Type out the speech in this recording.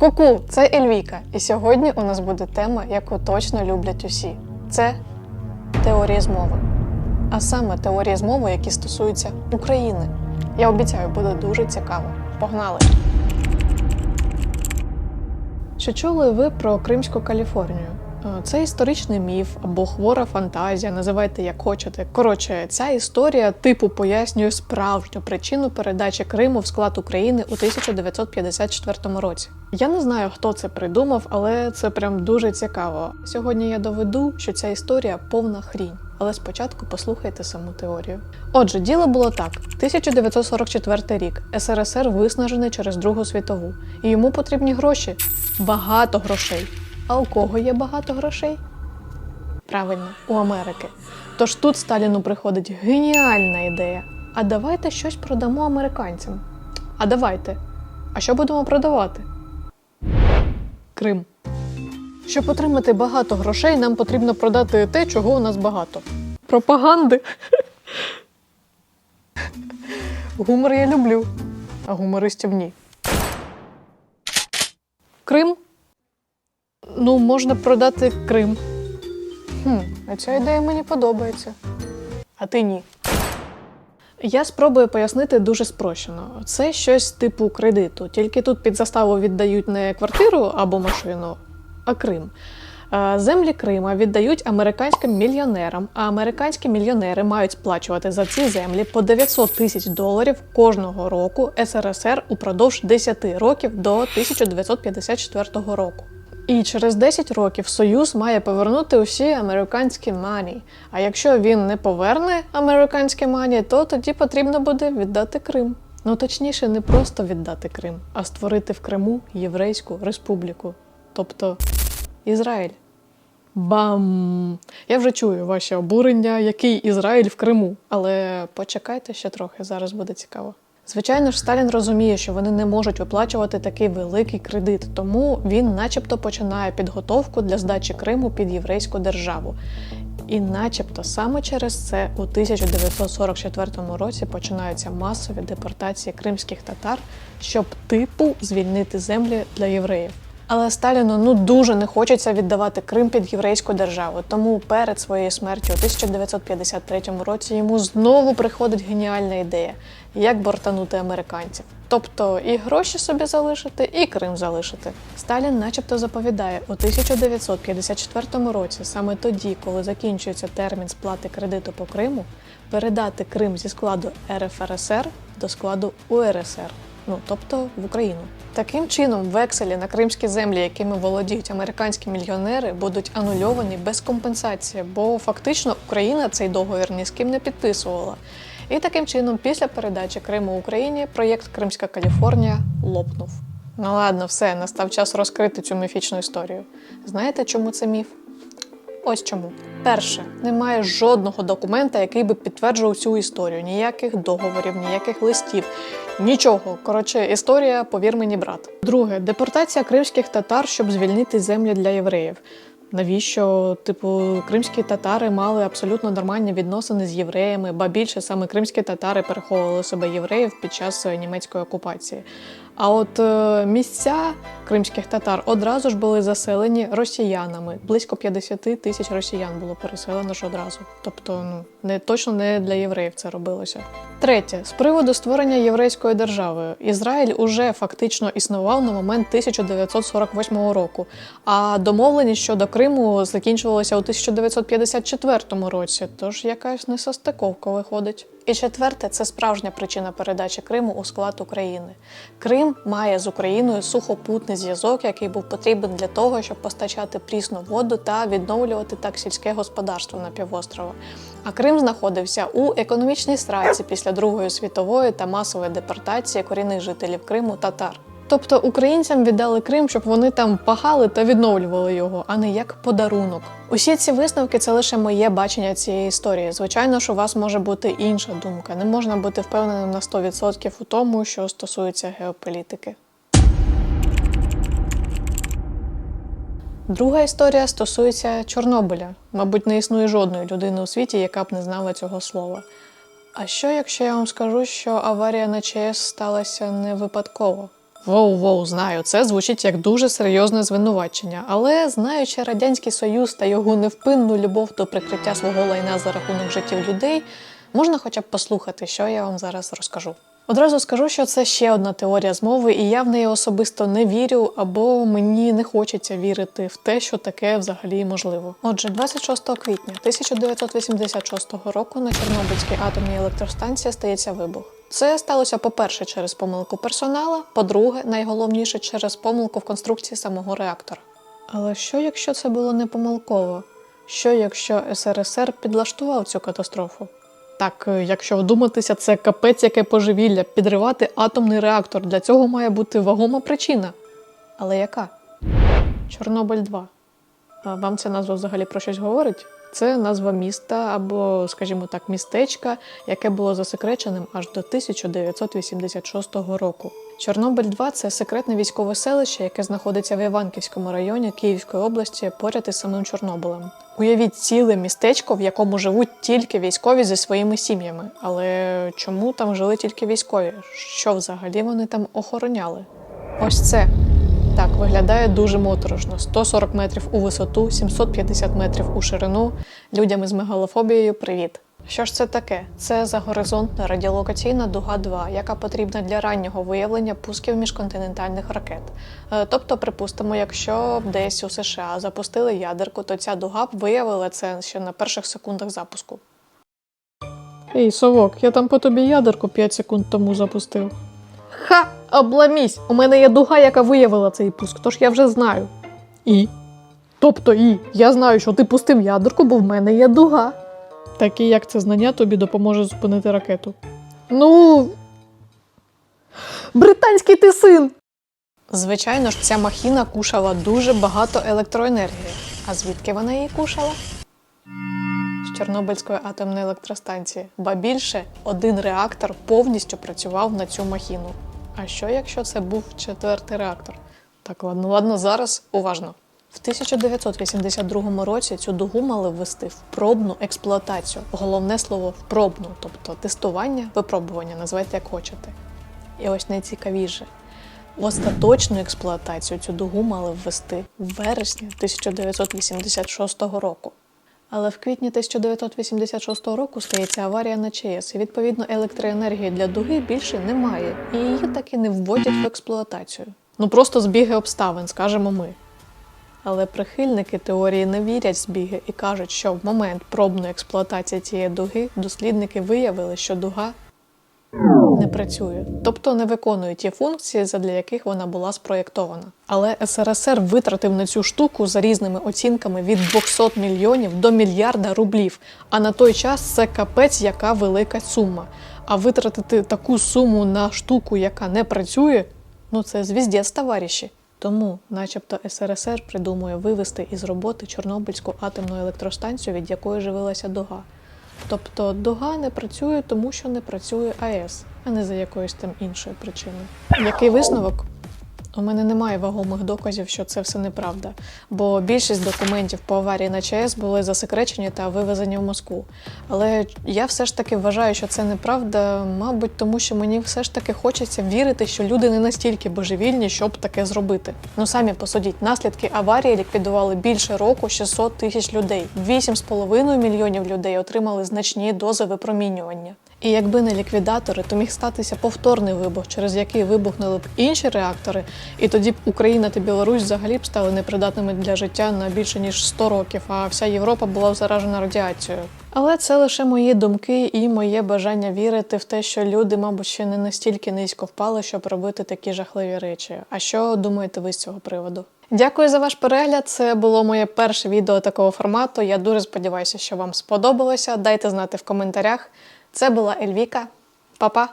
Ку-ку, це Ельвіка, і сьогодні у нас буде тема, яку точно люблять усі. Це теорія змови. А саме теорія змови, які стосуються України. Я обіцяю, буде дуже цікаво. Погнали! Чи чули ви про Кримську Каліфорнію? Е, Це історичний міф або хвора фантазія, називайте як хочете. Коротше, ця історія типу пояснює справжню причину передачі Криму в склад України у 1954 році. Я не знаю, хто це придумав, але це прям дуже цікаво. Сьогодні я доведу, що ця історія повна хрінь. Але спочатку послухайте саму теорію. Отже, діло було так: 1944 рік СРСР виснажений через Другу світову, і йому потрібні гроші. Багато грошей. А у кого є багато грошей? Правильно, у Америки. Тож тут Сталіну приходить геніальна ідея. А давайте щось продамо американцям. А давайте. А що будемо продавати? Крим. Щоб отримати багато грошей, нам потрібно продати те, чого у нас багато. Пропаганди. Гумор я люблю, а гумористів ні. Крим? Ну, можна продати Крим. Хм, а ця ідея мені подобається. А ти ні. Я спробую пояснити дуже спрощено. Це щось типу кредиту, тільки тут під заставу віддають не квартиру або машину, а Крим. Землі Крима віддають американським мільйонерам, а американські мільйонери мають сплачувати за ці землі по 900 тисяч доларів кожного року СРСР упродовж 10 років до 1954 року. І через 10 років Союз має повернути усі американські мані. А якщо він не поверне американські мані, то тоді потрібно буде віддати Крим. Ну точніше, не просто віддати Крим, а створити в Криму Єврейську республіку, тобто Ізраїль. Бам! Я вже чую ваші обурення, який Ізраїль в Криму. Але почекайте ще трохи, зараз буде цікаво. Звичайно ж, Сталін розуміє, що вони не можуть виплачувати такий великий кредит, тому він, начебто, починає підготовку для здачі Криму під єврейську державу. І, начебто, саме через це у 1944 році починаються масові депортації кримських татар, щоб типу звільнити землі для євреїв. Але Сталіну ну дуже не хочеться віддавати Крим під єврейську державу. Тому перед своєю смертю у 1953 році йому знову приходить геніальна ідея, як бортанути американців. Тобто і гроші собі залишити, і Крим залишити. Сталін, начебто, заповідає у 1954 році, саме тоді, коли закінчується термін сплати кредиту по Криму, передати Крим зі складу РФРСР до складу УРСР ну тобто в Україну. Таким чином, векселі на кримські землі, якими володіють американські мільйонери, будуть анульовані без компенсації, бо фактично Україна цей договір ні з ким не підписувала. І таким чином, після передачі Криму Україні, проєкт Кримська Каліфорнія лопнув. Ну ладно, все, настав час розкрити цю міфічну історію. Знаєте, чому це міф? Ось чому. Перше, немає жодного документа, який би підтверджував цю історію. Ніяких договорів, ніяких листів, нічого. Коротше, історія, повір мені, брат. Друге, депортація кримських татар, щоб звільнити землі для євреїв. Навіщо, типу, кримські татари мали абсолютно нормальні відносини з євреями, ба більше саме кримські татари переховували себе євреїв під час е, німецької окупації. А от е, місця кримських татар одразу ж були заселені росіянами. Близько 50 тисяч росіян було переселено ж одразу. Тобто, ну не точно не для євреїв це робилося. Третє, з приводу створення єврейської держави, Ізраїль уже фактично існував на момент 1948 року, а домовленість щодо Криму закінчувалася у 1954 році. Тож якась несостиковка виходить. І четверте, це справжня причина передачі Криму у склад України. Крим має з Україною сухопутний зв'язок, який був потрібен для того, щоб постачати прісну воду та відновлювати так сільське господарство на півострова. А Крим знаходився у економічній страці після Другої світової та масової депортації корінних жителів Криму татар. Тобто українцям віддали Крим, щоб вони там пахали та відновлювали його, а не як подарунок. Усі ці висновки це лише моє бачення цієї історії. Звичайно, що у вас може бути інша думка. Не можна бути впевненим на 100% у тому, що стосується геополітики. Друга історія стосується Чорнобиля. Мабуть, не існує жодної людини у світі, яка б не знала цього слова. А що, якщо я вам скажу, що аварія на ЧАЕС сталася не випадково? Воу-воу, знаю, це звучить як дуже серйозне звинувачення, але знаючи Радянський Союз та його невпинну любов до прикриття свого лайна за рахунок життів людей, можна хоча б послухати, що я вам зараз розкажу. Одразу скажу, що це ще одна теорія змови, і я в неї особисто не вірю, або мені не хочеться вірити в те, що таке взагалі можливо. Отже, 26 квітня 1986 року на Чорнобильській атомній електростанції стається вибух. Це сталося, по-перше, через помилку персонала, по-друге, найголовніше через помилку в конструкції самого реактора. Але що, якщо це було не помилково? Що, якщо СРСР підлаштував цю катастрофу? Так, е, якщо вдуматися, це капець яке поживілля підривати атомний реактор. Для цього має бути вагома причина. Але яка? Чорнобиль 2. А Вам ця назва взагалі про щось говорить? Це назва міста або, скажімо так, містечка, яке було засекреченим аж до 1986 року. Чорнобиль 2 це секретне військове селище, яке знаходиться в Іванківському районі Київської області поряд із самим Чорнобилем. Уявіть ціле містечко, в якому живуть тільки військові зі своїми сім'ями. Але чому там жили тільки військові? Що взагалі вони там охороняли? Ось це. Виглядає дуже моторошно: 140 метрів у висоту, 750 метрів у ширину. Людям із мегалофобією привіт. Що ж це таке? Це загоризонтна радіолокаційна дуга 2, яка потрібна для раннього виявлення пусків міжконтинентальних ракет. Е, Тобто, припустимо, якщо б десь у США запустили ядерку, то ця дуга б виявила це ще на перших секундах запуску. Ей, совок, я там по тобі ядерку 5 секунд тому запустив. Ха! Обламісь! У мене є дуга, яка виявила цей пуск, тож я вже знаю. І? Тобто і я знаю, що ти пустив ядерку, бо в мене є дуга. Так і як це знання тобі допоможе зупинити ракету? Ну. Британський ти син! Звичайно ж, ця махіна кушала дуже багато електроенергії. А звідки вона її кушала? З Чорнобильської атомної електростанції. Ба більше один реактор повністю працював на цю махіну. А що якщо це був четвертий реактор? Так, ладно, ладно, зараз уважно. В 1982 році цю дугу мали ввести в пробну експлуатацію. Головне слово в пробну, тобто тестування, випробування, називайте як хочете. І ось найцікавіше. В остаточну експлуатацію цю дугу мали ввести в вересні 1986 року. Але в квітні 1986 року стається аварія на ЧАЕС, і відповідно електроенергії для дуги більше немає, і її так і не вводять в експлуатацію. Ну просто збіги обставин, скажемо ми. Але прихильники теорії не вірять збіги і кажуть, що в момент пробної експлуатації цієї дуги дослідники виявили, що дуга не працює, тобто не виконує ті функції, задля яких вона була спроєктована. Але СРСР витратив на цю штуку за різними оцінками від 200 мільйонів до мільярда рублів. А на той час це капець, яка велика сума. А витратити таку суму на штуку, яка не працює, ну це звіздець, товариші. Тому, начебто, СРСР придумує вивести із роботи Чорнобильську атомну електростанцію, від якої живилася дуга. Тобто дуга не працює, тому що не працює АЕС, а не за якоюсь там іншою причиною. Який висновок? У мене немає вагомих доказів, що це все неправда, бо більшість документів по аварії на ЧАЕС були засекречені та вивезені в Москву. Але я все ж таки вважаю, що це неправда, мабуть, тому що мені все ж таки хочеться вірити, що люди не настільки божевільні, щоб таке зробити. Ну самі посудіть, наслідки аварії ліквідували більше року 600 тисяч людей. 8,5 мільйонів людей отримали значні дози випромінювання. І якби не ліквідатори, то міг статися повторний вибух, через який вибухнули б інші реактори, і тоді б Україна та Білорусь взагалі б стали непридатними для життя на більше ніж 100 років, а вся Європа була б заражена радіацією. Але це лише мої думки і моє бажання вірити в те, що люди, мабуть, ще не настільки низько впали, щоб робити такі жахливі речі. А що думаєте ви з цього приводу? Дякую за ваш перегляд. Це було моє перше відео такого формату. Я дуже сподіваюся, що вам сподобалося. Дайте знати в коментарях. Це була Ельвіка. Па-па!